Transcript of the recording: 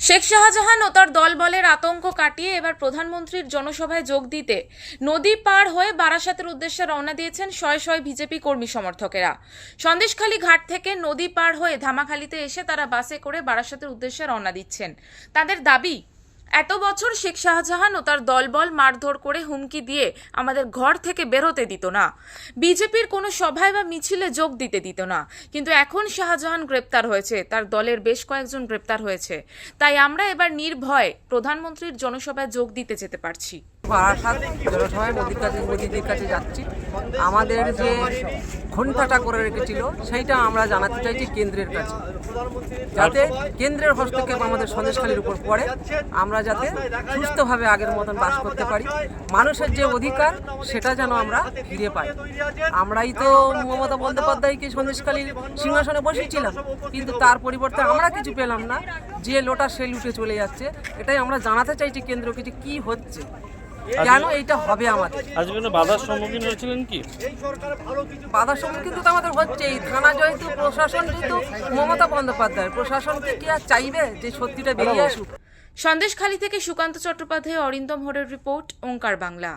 শেখ শাহজাহান ও তার দলবলের আতঙ্ক কাটিয়ে এবার প্রধানমন্ত্রীর জনসভায় যোগ দিতে নদী পার হয়ে বারাসাতের উদ্দেশ্যে রওনা দিয়েছেন শয় শয় বিজেপি কর্মী সমর্থকেরা। সন্দেশখালী ঘাট থেকে নদী পার হয়ে ধামাখালিতে এসে তারা বাসে করে বারাসাতের উদ্দেশ্যে রওনা দিচ্ছেন। তাদের দাবি এত বছর শেখ শাহজাহান ও তার দলবল মারধর করে হুমকি দিয়ে আমাদের ঘর থেকে বেরোতে দিত না। বিজেপির কোনো সভায় বা মিছিলে যোগ দিতে দিত না। কিন্তু এখন শাহজাহান গ্রেপ্তার হয়েছে। তার দলের বেশ কয়েকজন গ্রেপ্তার হয়েছে। তাই আমরা এবার নির্ভয়ে প্রধানমন্ত্রীর জনসভায় যোগ দিতে যেতে পারছি। বারাসাত জনসভায় মোদির কাছে মোদিজির কাছে যাচ্ছি। আমাদের যে ঘন্টাটা করে রেখেছিল, সেইটা আমরা জানাতে চাইছি কেন্দ্রের কাছে। যাতে কেন্দ্রের হস্তক্ষেপ আমাদের সন্দেশখালীর উপর পড়ে, আমরা যাতে সুস্থভাবে আগের মতন বাস করতে পারি। মানুষের যে অধিকার, সেটা যেন আমরা ফিরে পাই। আমরাই তো মমতা বন্দ্যোপাধ্যায়কে সন্দেশখালীর সিংহাসনে বসেছিলাম, কিন্তু তার পরিবর্তে আমরা কিছু পেলাম না। যে লোটা সে লুটে চলে যাচ্ছে, এটাই আমরা জানাতে চাইছি কেন্দ্রকে যে কি হচ্ছে। কেন এইটা হবে আমাদের? আজকে কোনো বাধার সম্মুখীন হয়েছিলেন কি? বাধার সম্মুখীন তো আমাদের হচ্ছেই। থানা যেহেতু প্রশাসন যেহেতু মমতা বন্দ্যোপাধ্যায়। প্রশাসনকে কি আর চাইবে যে সত্যিটা বেরিয়ে আসুক? সন্দেশখালী থেকে সুকান্ত চট্টোপাধ্যায় অরিন্দম হরের রিপোর্ট ওঙ্কার বাংলা।